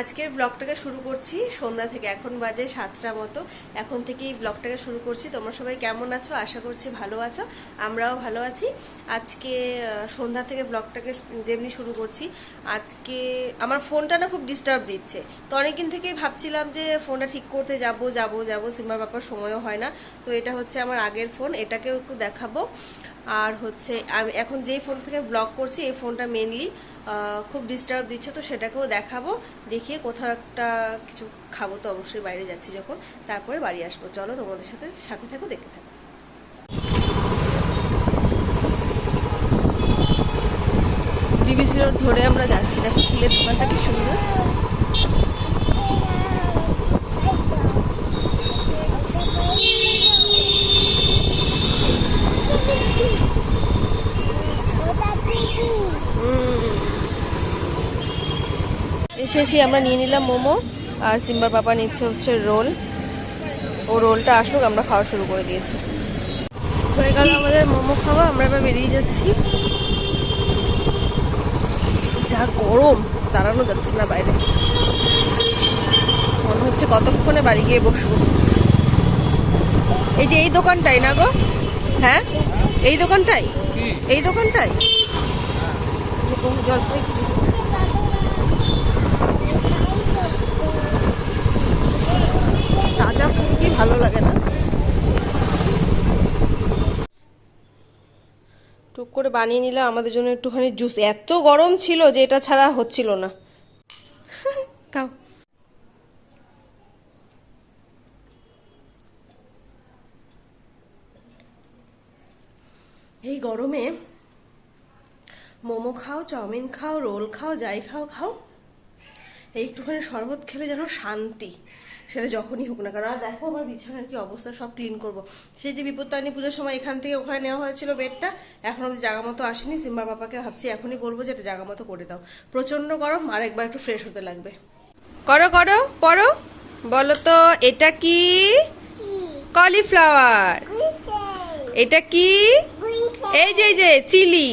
আজকের ব্লগটাকে শুরু করছি। সন্ধ্যা থেকে এখন বাজে সাতটা মতো। এখন থেকেই ব্লগটাকে শুরু করছি। তোমরা সবাই কেমন আছো? আশা করছি ভালো আছো। আমরাও ভালো আছি। আজকে সন্ধ্যা থেকে ব্লগটাকে যেমনি শুরু করছি, আজকে আমার ফোনটা না খুব ডিস্টার্ব দিচ্ছে। তো অনেকদিন থেকেই ভাবছিলাম যে ফোনটা ঠিক করতে যাব যাব যাব। সিমার ব্যাপার সময়ও হয় না। তো এটা হচ্ছে আমার আগের ফোন। এটাকেও একটু দেখাবো। আর হচ্ছে আমি এখন যেই ফোন থেকে ব্লগ করছি, এই ফোনটা মেনলি খুব ডিস্টার্ব দিচ্ছে, তো সেটাকেও দেখাবো, দেখিয়ে কোথাও একটা কিছু খাব, তো অবশ্যই বাইরে যাচ্ছি যখন, তারপরে বাড়ি আসব। চলো, তোমাদের সাথে সাথে থাকো, দেখতে থাকো। ডিবিসি রোড ধরে আমরা যাচ্ছি। দেখো, ফুলের দোকানটা কি সুন্দর। এসে আমরা নিয়ে নিলাম মোমো আর সিম্বার পাপা নিচ্ছে হচ্ছে রোল। ও রোলটা আসুক আমরা খাওয়া শুরু করে দিয়েছি। হয়ে গেল আমাদের মোমো খাওয়া আমরা এবার বেরিয়ে যাচ্ছি। যা গরম দাঁড়ানো যাচ্ছে না বাইরে। মনে হচ্ছে কতক্ষণে বাড়ি গিয়ে বসবো। এই যে এই দোকানটাই না গো? হ্যাঁ? এই দোকানটাই? এই দোকানটাই? জলপাই ভালো লাগে না। টুক করে বানিয়ে নিলাম আমাদের জন্য একটুখানি জুস। এত গরম ছিল যে এটা ছাড়া হচ্ছিল না। খাও। এই গরমে মোমো খাও চাউমিন খাও রোল খাও যাই খাও খাও। একটুখানি শরবত খেলে যেন শান্তি। সেটা যখনই হোক না কারণ আর দেখো আমার বিছানার কি অবস্থা সব ক্লিন করব। সেই যে বিপত্তানি পুজোর সময় এখান থেকে ওখানে নেওয়া হয়েছিল বেডটা এখন অব্দি জায়গা মতো আসেনি। সিম্বার বাবাকে ভাবছি এখনই বলব যে এটা জায়গা মতো করে দাও। প্রচণ্ড গরম আর একবার একটু ফ্রেশ হতে লাগবে। করো করো পড়ো বলো তো এটা কি? কলিফ্লাওয়ার। এটা কি? এই যে এই যে চিলি।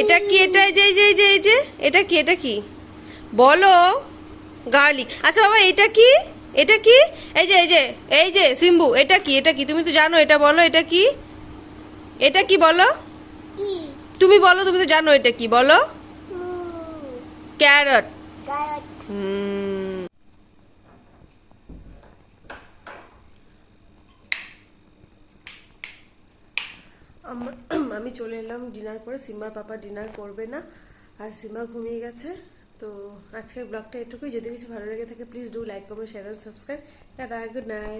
এটা কি এটা যে যে এই যে এই যে এটা কি এটা কি? বলো গার্লিক। আচ্ছা বাবা এটা কি? এটা কি? এই যে এই যে এই যে সিম্বু এটা কি? এটা কি? তুমি তো জানো এটা বলো এটা কি? এটা কি বলো? তুমি বলো তুমি তো জানো এটা কি? বলো। ক্যারট। আমি চলে এলাম ডিনার করে। সিম্বার পাপা ডিনার করবে না আর সিম্বা ঘুমিয়ে গেছে। তো আজকের ব্লগটা এটুকুই। যদি কিছু ভালো লেগে থাকে please do like comment share subscribe tata good night